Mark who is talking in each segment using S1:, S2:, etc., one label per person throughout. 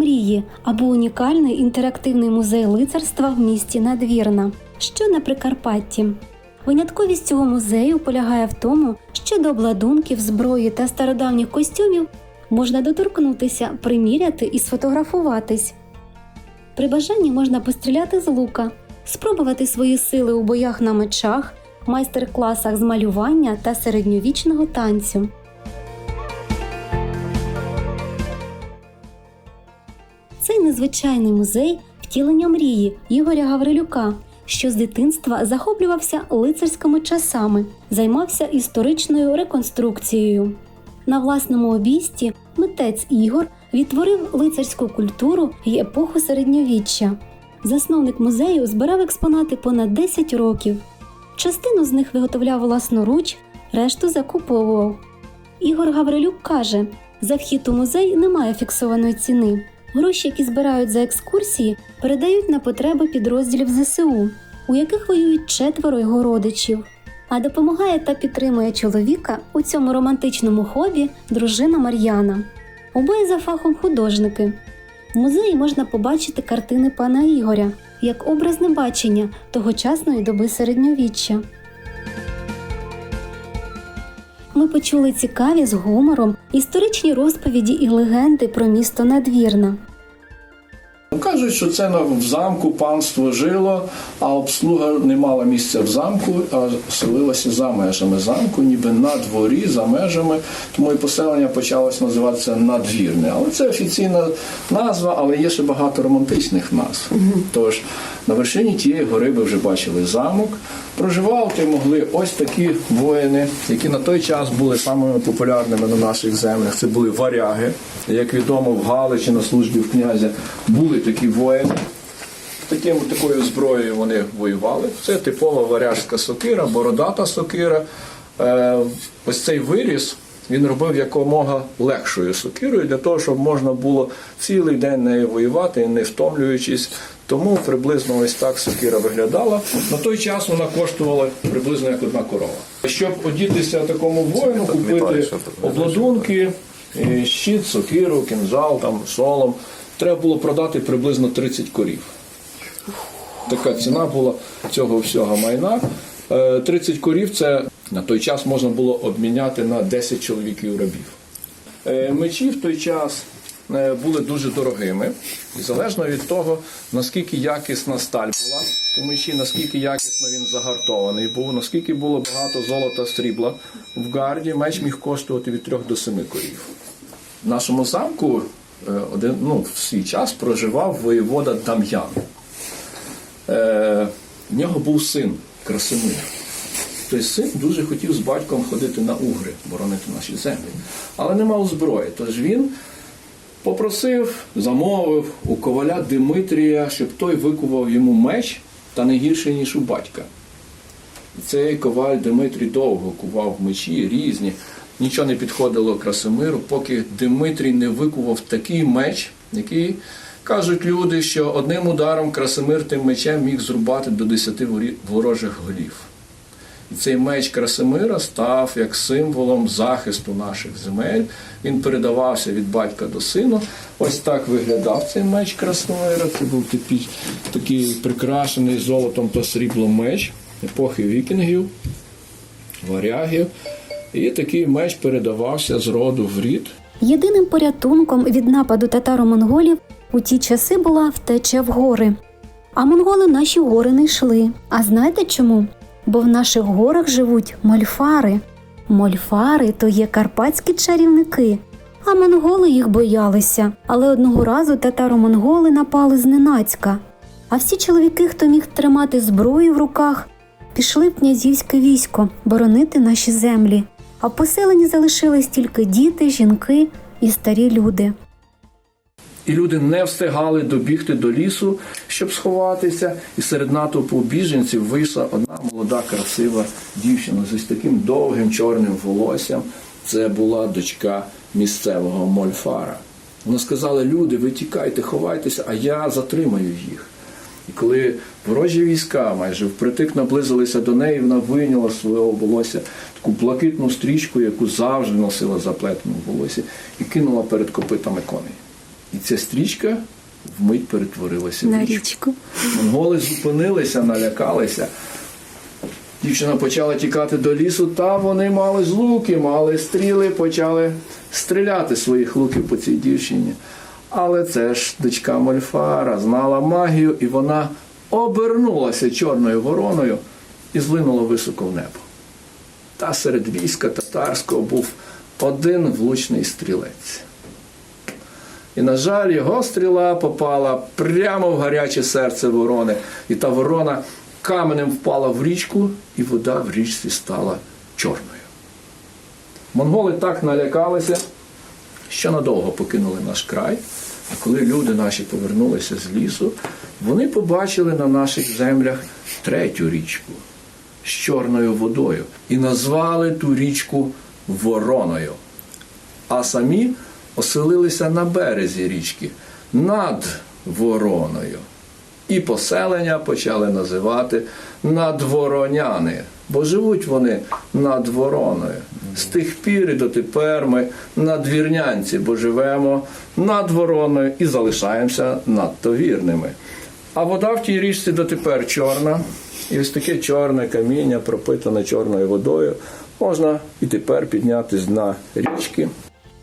S1: мрії або унікальний інтерактивний музей лицарства в місті Надвірна, що на Прикарпатті. Винятковість цього музею полягає в тому, що до обладунків, зброї та стародавніх костюмів можна доторкнутися, приміряти і сфотографуватись. При бажанні можна постріляти з лука, спробувати свої сили у боях на мечах, майстер-класах з малювання та середньовічного танцю. Незвичайний музей втілення мрії Ігоря Гаврилюка, що з дитинства захоплювався лицарськими часами, займався історичною реконструкцією. На власному обійсті митець Ігор відтворив лицарську культуру й епоху середньовіччя. Засновник музею збирав експонати понад 10 років. Частину з них виготовляв власноруч, решту закуповував. Ігор Гаврилюк каже: за вхід у музей немає фіксованої ціни. Гроші, які збирають за екскурсії, передають на потреби підрозділів ЗСУ, у яких воюють четверо його родичів. А допомагає та підтримує чоловіка у цьому романтичному хобі дружина Мар'яна. Обоє за фахом художники. В музеї можна побачити картини пана Ігоря як образне бачення тогочасної доби середньовіччя. Ми почули цікаві з гумором історичні розповіді і легенди про місто Надвірна.
S2: Ну, Кажуть, що це в замку панство жило, а обслуга не мала місця в замку, а селилася за межами замку, ніби на дворі, за межами. Тому і поселення почалось називатися надвірне. Але це офіційна назва, але є ще багато романтичних назв. Тож на вершині тієї гори ви вже бачили замок. Проживати могли ось такі воїни, які на той час були самими популярними на наших землях. Це були варяги. Як відомо, в Галичі на службі в князя були такі воїни. Таким, такою зброєю вони воювали. Це типова варяжська сокира, бородата сокира. Е, ось цей виріс він робив якомога легшою сокирою для того, щоб можна було цілий день нею воювати, не втомлюючись. Тому приблизно ось так сокира виглядала. На той час вона коштувала приблизно як одна корова. Щоб одітися такому воїну, купити обладунки, е, щит, сокиру, кінжал, там, солом, треба було продати приблизно 30 корів. Така ціна була цього всього майна. Е, 30 корів це на той час можна було обміняти на 10 чоловіків рабів. Е, Мечі в той час е, були дуже дорогими, і залежно від того, наскільки якісна сталь була, у мечі, наскільки якісно він загартований був, наскільки було багато золота срібла в гарді, меч міг коштувати від 3 до 7 корів. В нашому замку е, один, ну, в свій час проживав воєвода Дам'ян. Е, в нього був син Красимир. Той син дуже хотів з батьком ходити на Угри, боронити наші землі, але не мав зброї. Тож він попросив, замовив у коваля Димитрія, щоб той викував йому меч та не гірше, ніж у батька. Цей коваль Димитрій довго кував мечі різні, нічого не підходило Красимиру, поки Димитрій не викував такий меч, який кажуть люди, що одним ударом Красимир тим мечем міг зрубати до 10 ворожих голів. І цей меч Красимира став як символом захисту наших земель. Він передавався від батька до сина. Ось так виглядав цей меч Красимира. Це був такий, такий прикрашений золотом та сріблом меч епохи вікінгів, варягів. І такий меч передавався з роду в рід.
S1: Єдиним порятунком від нападу татаро-монголів у ті часи була втеча в гори. А монголи наші гори не йшли. А знаєте чому? Бо в наших горах живуть мольфари. Мольфари то є карпатські чарівники. А монголи їх боялися, але одного разу татаро-монголи напали зненацька. А всі чоловіки, хто міг тримати зброю в руках, пішли в князівське військо боронити наші землі. А в поселенні залишились тільки діти, жінки і старі люди.
S2: І люди не встигали добігти до лісу, щоб сховатися. І серед натовпу біженців вийшла одна молода, красива дівчина з ось таким довгим чорним волоссям. Це була дочка місцевого мольфара. Вона сказала: люди, ви тікайте, ховайтеся, а я затримаю їх. І коли ворожі війська майже впритик наблизилися до неї, вона вийняла з свого волосся таку блакитну стрічку, яку завжди носила заплетену в волосі, і кинула перед копитами коней. І ця стрічка вмить перетворилася в
S1: На
S2: річку.
S1: річку.
S2: Монголи зупинилися, налякалися. Дівчина почала тікати до лісу, та вони мали з луки, мали стріли, почали стріляти своїх луків по цій дівчині. Але це ж дочка Мольфара знала магію, і вона обернулася чорною вороною і злинула високо в небо. Та серед війська татарського був один влучний стрілець. І, на жаль, його стріла попала прямо в гаряче серце ворони. І та ворона каменем впала в річку, і вода в річці стала чорною. Монголи так налякалися, що надовго покинули наш край. А коли люди наші повернулися з лісу, вони побачили на наших землях третю річку з чорною водою і назвали ту річку Вороною а самі оселилися на березі річки над Вороною. І поселення почали називати надвороняни, бо живуть вони над Вороною. З тих пір і дотепер ми надвірнянці, бо живемо над Вороною і залишаємося надто вірними. А вода в тій річці дотепер чорна, і ось таке чорне каміння, пропитане чорною водою, можна і тепер підняти з дна річки.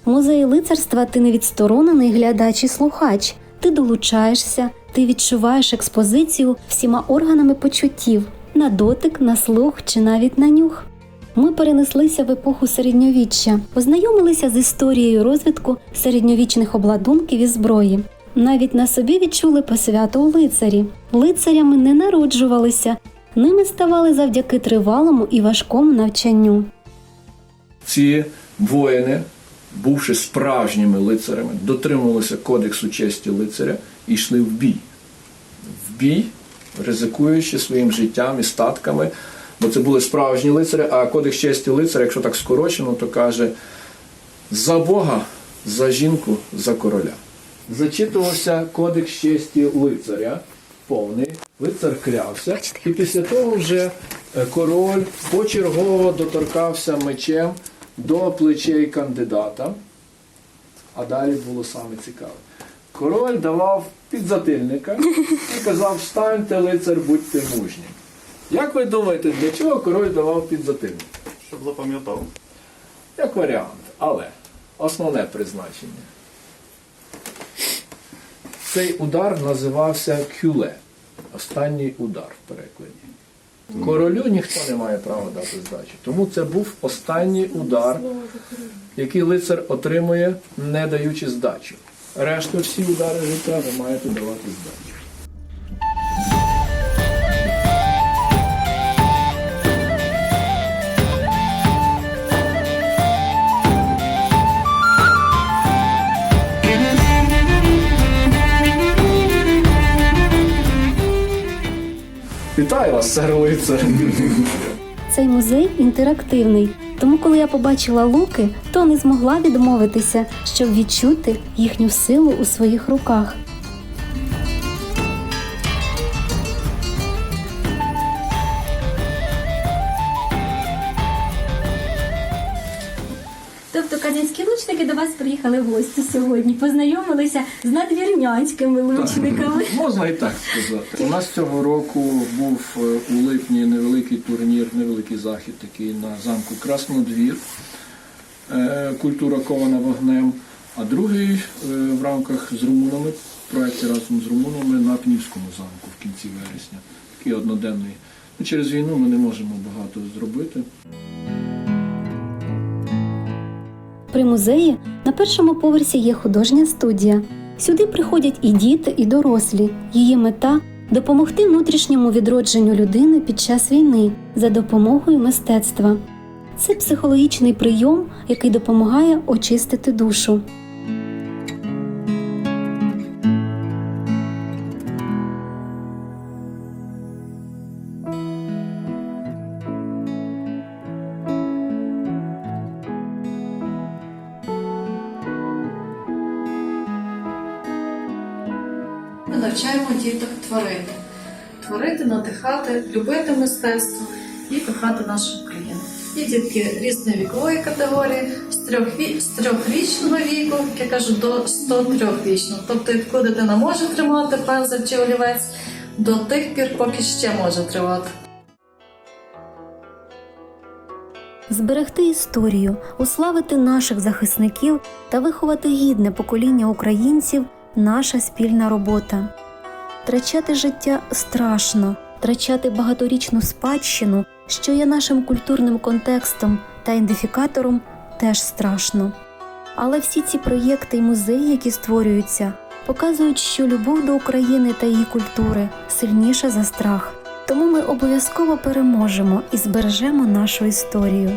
S1: В музеї лицарства ти не відсторонений глядач і слухач. Ти долучаєшся, ти відчуваєш експозицію всіма органами почуттів на дотик, на слух чи навіть на нюх. Ми перенеслися в епоху середньовіччя, познайомилися з історією розвитку середньовічних обладунків і зброї. Навіть на собі відчули посвяту у лицарі. Лицарями не народжувалися, ними ставали завдяки тривалому і важкому навчанню.
S2: ці воїни, бувши справжніми лицарями, дотримувалися кодексу честі лицаря і йшли в бій. В бій, ризикуючи своїм життям і статками, бо це були справжні лицарі, а кодекс честі лицаря, якщо так скорочено, то каже за Бога, за жінку, за короля. Зачитувався кодекс честі лицаря, повний, лицар клявся, і після того вже е, король почергово доторкався мечем до плечей кандидата. А далі було саме цікаве. Король давав підзатильника і казав: встаньте, лицар, будьте мужні. Як ви думаєте, для чого король давав підзатильник?
S3: Щоб запам'ятав.
S2: Як варіант, але основне призначення. Цей удар називався кюле. Останній удар в перекладі. Королю ніхто не має права дати здачі. Тому це був останній удар, який лицар отримує, не даючи здачу. Решту всі удари життя ви маєте давати здачу. Сер лицар!
S1: Цей музей інтерактивний, тому коли я побачила луки, то не змогла відмовитися, щоб відчути їхню силу у своїх руках. Тобто лучники до вас приїхали в гості сьогодні, познайомилися з надвірнянськими лучниками.
S2: Можна і так сказати. У нас цього року був е, у липні невеликий турнір, невеликий захід такий на замку Краснодвір. е, Культура кована вогнем. А другий е, в рамках з румунами, проєкті разом з румунами на Пнівському замку в кінці вересня. Такий одноденний. Ну, через війну ми не можемо багато зробити.
S1: При музеї на першому поверсі є художня студія. Сюди приходять і діти, і дорослі. Її мета допомогти внутрішньому відродженню людини під час війни за допомогою мистецтва. Це психологічний прийом, який допомагає очистити душу.
S4: Навчаємо діток творити, творити, надихати, любити мистецтво і кохати нашу країну. Є дітки різної вікової категорії з трьохві... з трьохрічного віку, я кажу, до 103-річного. Тобто, яку дитина може тримати пензель чи олівець, до тих пір, поки ще може тривати.
S1: Зберегти історію, уславити наших захисників та виховати гідне покоління українців наша спільна робота. Втрачати життя страшно, втрачати багаторічну спадщину, що є нашим культурним контекстом та ідентифікатором, теж страшно. Але всі ці проєкти і музеї, які створюються, показують, що любов до України та її культури сильніша за страх. Тому ми обов'язково переможемо і збережемо нашу історію.